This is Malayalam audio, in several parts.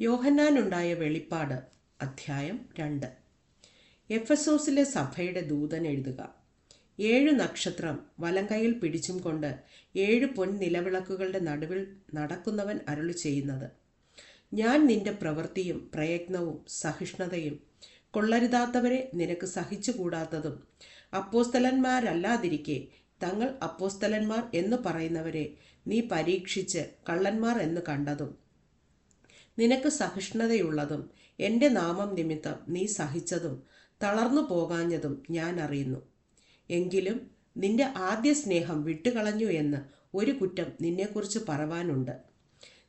യോഹന്നാനുണ്ടായ വെളിപ്പാട് അധ്യായം രണ്ട്. എഫസോസിലെ സഭയുടെ ദൂതൻ എഴുതുക ഏഴു നക്ഷത്രം വലങ്കയിൽ പിടിച്ചും കൊണ്ട് ഏഴ് പൊൻ നിലവിളക്കുകളുടെ നടുവിൽ നടക്കുന്നവൻ അരുളി ചെയ്യുന്നത്. ഞാൻ നിന്റെ പ്രവൃത്തിയും പ്രയത്നവും സഹിഷ്ണുതയും കൊള്ളരുതാത്തവരെ നിനക്ക് സഹിച്ചുകൂടാത്തതും അപ്പോസ്തലന്മാരല്ലാതിരിക്കെ തങ്ങൾ അപ്പോസ്തലന്മാർ എന്ന് പറയുന്നവരെ നീ പരീക്ഷിച്ച് കള്ളന്മാർ എന്ന് കണ്ടതും. നിനക്ക് സഹിഷ്ണുതയുള്ളതും എന്റെ നാമം നിമിത്തം നീ സഹിച്ചതും തളർന്നു പോകാഞ്ഞതും ഞാൻ അറിയുന്നു. എങ്കിലും നിന്റെ ആദ്യ സ്നേഹം വിട്ടുകളഞ്ഞു എന്ന് ഒരു കുറ്റം നിന്നെക്കുറിച്ച് പറവാനുണ്ട്.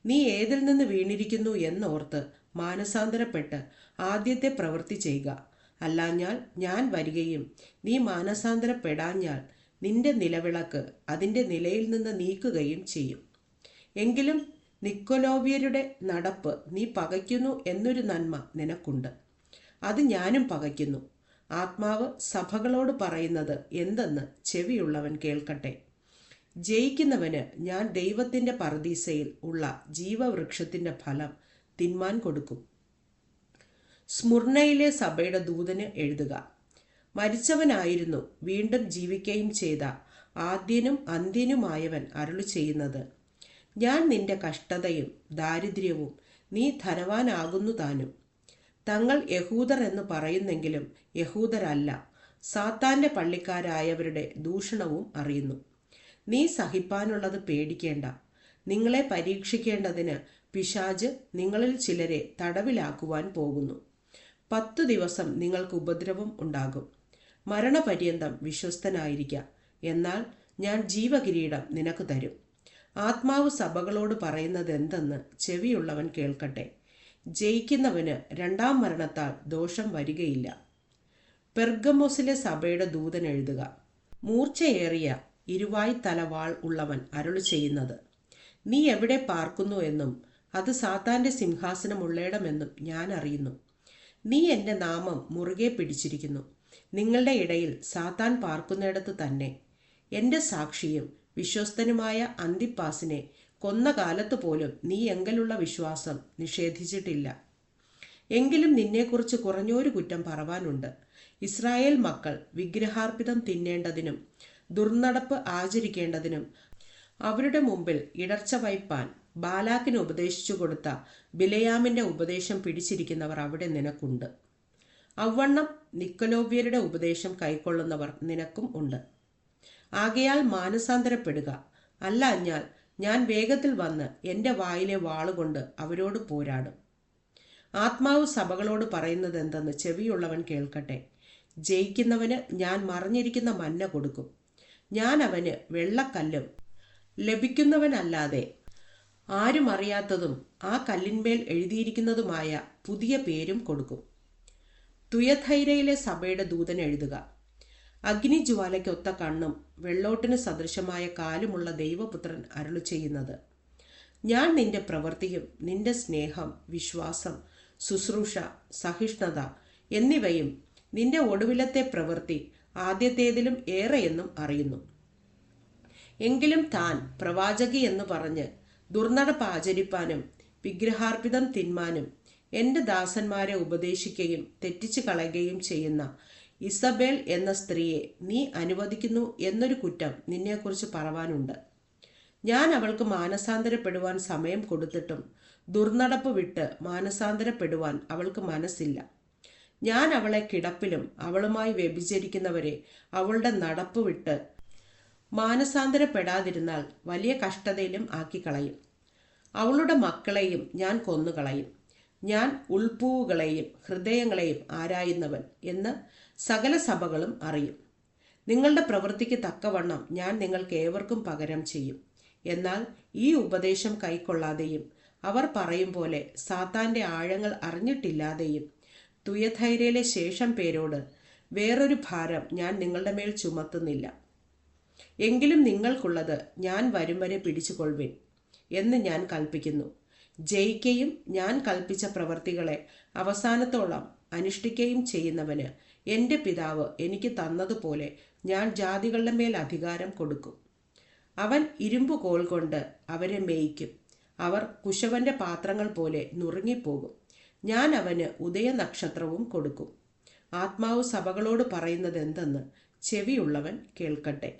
നീ ഏതിൽ നിന്ന് വീണിരിക്കുന്നു എന്നോർത്ത് മാനസാന്തരപ്പെട്ട് ആദ്യത്തെ പ്രവൃത്തി ചെയ്യുക. അല്ലാഞ്ഞാൽ ഞാൻ വരികയും നീ മാനസാന്തരപ്പെടാഞ്ഞാൽ നിന്റെ നിലവിളക്ക് അതിന്റെ നിലയിൽ നിന്ന് നീക്കുകയും ചെയ്യും. എങ്കിലും നിക്കോലോവിയരുടെ നടപ്പ് നീ പകയ്ക്കുന്നു എന്നൊരു നന്മ നിനക്കുണ്ട്. അത് ഞാനും പകയ്ക്കുന്നു. ആത്മാവ് സഭകളോട് പറയുന്നത് എന്തെന്ന് ചെവിയുള്ളവൻ കേൾക്കട്ടെ. ജയിക്കുന്നവന് ഞാൻ ദൈവത്തിന്റെ പറദീസയിൽ ഉള്ള ജീവവൃക്ഷത്തിന്റെ ഫലം തിന്മാൻ കൊടുക്കും. സ്മുർണയിലെ സഭയുടെ ദൂതന് എഴുതുക. മരിച്ചവനായിരുന്നു വീണ്ടും ജീവിക്കുകയും ചെയ്ത ആദ്യനും അന്ത്യനുമായവൻ അരുളി ചെയ്യുന്നത്. ഞാൻ നിന്റെ കഷ്ടതയും ദാരിദ്ര്യവും നീ ധനവാനാകുന്നു താനും. തങ്ങൾ യഹൂദർ എന്ന് പറയുന്നെങ്കിലും യഹൂദരല്ല സാത്താന്റെ പള്ളിക്കാരായവരുടെ ദൂഷണവും അറിയുന്നു. നീ സഹിപ്പാനുള്ളത് പേടിക്കേണ്ട. നിങ്ങളെ പരീക്ഷിക്കേണ്ടതിന് പിശാജ് നിങ്ങളിൽ ചിലരെ തടവിലാക്കുവാൻ പോകുന്നു. പത്തു ദിവസം നിങ്ങൾക്ക് ഉപദ്രവം ഉണ്ടാകും. മരണപര്യന്തം വിശ്വസ്തനായിരിക്ക. എന്നാൽ ഞാൻ ജീവകിരീടം നിനക്ക് തരും. ആത്മാവ് സഭകളോട് പറയുന്നത് എന്തെന്ന് ചെവിയുള്ളവൻ കേൾക്കട്ടെ. ജയിക്കുന്നവന് രണ്ടാം മരണത്താൽ ദോഷം വരികയില്ല. പെർഗമോസിലെ സഭയുടെ ദൂതൻ എഴുതുക. മൂർച്ചയേറിയ ഇരുവായി തലവാൾ ഉള്ളവൻ അരുളു ചെയ്യുന്നത്. നീ എവിടെ പാർക്കുന്നു എന്നും അത് സാത്താന്റെ സിംഹാസനമുള്ളയിടമെന്നും ഞാൻ അറിയുന്നു. നീ എന്റെ നാമം മുറുകെ പിടിച്ചിരിക്കുന്നു. നിങ്ങളുടെ ഇടയിൽ സാത്താൻ പാർക്കുന്നിടത്ത് തന്നെ. എന്റെ സാക്ഷിയും വിശ്വസ്തനുമായ അന്തിപ്പാസിനെ കൊന്ന കാലത്ത് പോലും നീ എങ്കലുള്ള വിശ്വാസം നിഷേധിച്ചിട്ടില്ല. എങ്കിലും നിന്നെക്കുറിച്ച് കുറഞ്ഞൊരു കുറ്റം പറവാനുണ്ട്. ഇസ്രായേൽ മക്കൾ വിഗ്രഹാർപ്പിതം തിന്നേണ്ടതിനും ദുർനടപ്പ് ആചരിക്കേണ്ടതിനും അവരുടെ മുമ്പിൽ ഇടർച്ച വയ്പാൻ ബാലാക്കിന് ഉപദേശിച്ചു കൊടുത്ത ബിലയാമിന്റെ ഉപദേശം പിടിച്ചിരിക്കുന്നവർ അവിടെ നിനക്കുണ്ട്. അവണ്ണം നിക്കലോവ്യരുടെ ഉപദേശം കൈക്കൊള്ളുന്നവർ നിനക്കും ഉണ്ട്. ആകയാൽ മാനസാന്തരപ്പെടുക. അല്ലാഞ്ഞാൽ ഞാൻ വേഗത്തിൽ വന്ന് എന്റെ വായിലെ വാളുകൊണ്ട് അവരോട് പോരാടും. ആത്മാവ് സഭകളോട് പറയുന്നത് എന്തെന്ന് ചെവിയുള്ളവൻ കേൾക്കട്ടെ. ജയിക്കുന്നവന് ഞാൻ മറിഞ്ഞിരിക്കുന്ന മന്ന കൊടുക്കും. ഞാൻ അവന് വെള്ളക്കല്ലും ലഭിക്കുന്നവനല്ലാതെ ആരും അറിയാത്തതും ആ കല്ലിന്മേൽ എഴുതിയിരിക്കുന്നതുമായ പുതിയ പേരും കൊടുക്കും. തുയഥൈരയിലെ സഭയുടെ ദൂതൻ എഴുതുക. അഗ്നിജ്വാലയ്ക്കൊത്ത കണ്ണും വെള്ളോട്ടിന് സദൃശമായ കാലുമുള്ള ദൈവപുത്രൻ അരുളു ചെയ്യുന്നത്. ഞാൻ നിന്റെ പ്രവൃത്തിയും നിന്റെ സ്നേഹം വിശ്വാസം ശുശ്രൂഷ സഹിഷ്ണുത എന്നിവയും നിന്റെ ഒടുവിലത്തെ പ്രവൃത്തി ആദ്യത്തേതിലും ഏറെയെന്നും അറിയുന്നു. എങ്കിലും താൻ പ്രവാചകി എന്ന് പറഞ്ഞ് ദുർനടപ്പ് ആചരിപ്പാനും വിഗ്രഹാർപ്പിതം തിന്മാനും എന്റെ ദാസന്മാരെ ഉപദേശിക്കുകയും തെറ്റിച്ചു കളയുകയും ചെയ്യുന്ന ഇസബേൽ എന്ന സ്ത്രീയെ നീ അനുവദിക്കുന്നു എന്നൊരു കുറ്റം നിന്നെക്കുറിച്ച് പറവാനുണ്ട്. ഞാൻ അവൾക്ക് മാനസാന്തരപ്പെടുവാൻ സമയം കൊടുത്തിട്ടും ദുർനടപ്പ് വിട്ട് മാനസാന്തരപ്പെടുവാൻ അവൾക്ക് മനസ്സില്ല. ഞാൻ അവളെ കിടപ്പിലും അവളുമായി വ്യഭിചരിക്കുന്നവരെ അവളുടെ നടപ്പ് വിട്ട് മാനസാന്തരപ്പെടാതിരുന്നാൽ വലിയ കഷ്ടതയിലും ആക്കിക്കളയും. അവളുടെ മക്കളെയും ഞാൻ കൊന്നുകളയും. ഞാൻ ഉൾപ്പൂവുകളെയും ഹൃദയങ്ങളെയും ആരായുന്നവൻ എന്ന് സകല സഭകളും അറിയും. നിങ്ങളുടെ പ്രവൃത്തിക്ക് തക്കവണ്ണം ഞാൻ നിങ്ങൾക്ക് ഏവർക്കും പകരം ചെയ്യും. എന്നാൽ ഈ ഉപദേശം കൈക്കൊള്ളാതെയും അവർ പറയും പോലെ സാത്താന്റെ ആഴങ്ങൾ അറിഞ്ഞിട്ടില്ലാതെയും തുയധൈര്യയിലെ ശേഷം പേരോട് വേറൊരു ഭാരം ഞാൻ നിങ്ങളുടെ മേൽ ചുമത്തുന്നില്ല. എങ്കിലും നിങ്ങൾക്കുള്ളത് ഞാൻ വരും വരെ പിടിച്ചുകൊള്ളുവിൻ എന്ന് ഞാൻ കൽപ്പിക്കുന്നു. ജയിക്കുകയും ഞാൻ കൽപ്പിച്ച പ്രവർത്തികളെ അവസാനത്തോളം അനുഷ്ഠിക്കുകയും ചെയ്യുന്നവന് എന്റെ പിതാവ് എനിക്ക് തന്നതുപോലെ ഞാൻ ജാതികളുടെ മേൽ അധികാരം കൊടുക്കും. അവൻ ഇരുമ്പു കോൾ കൊണ്ട് അവരെ മേയ്ക്കും. അവർ കുശവന്റെ പാത്രങ്ങൾ പോലെ നുറുങ്ങിപ്പോകും. ഞാൻ അവന് ഉദയനക്ഷത്രവും കൊടുക്കും. ആത്മാവ് സഭകളോട് പറയുന്നത് എന്തെന്ന് ചെവിയുള്ളവൻ കേൾക്കട്ടെ.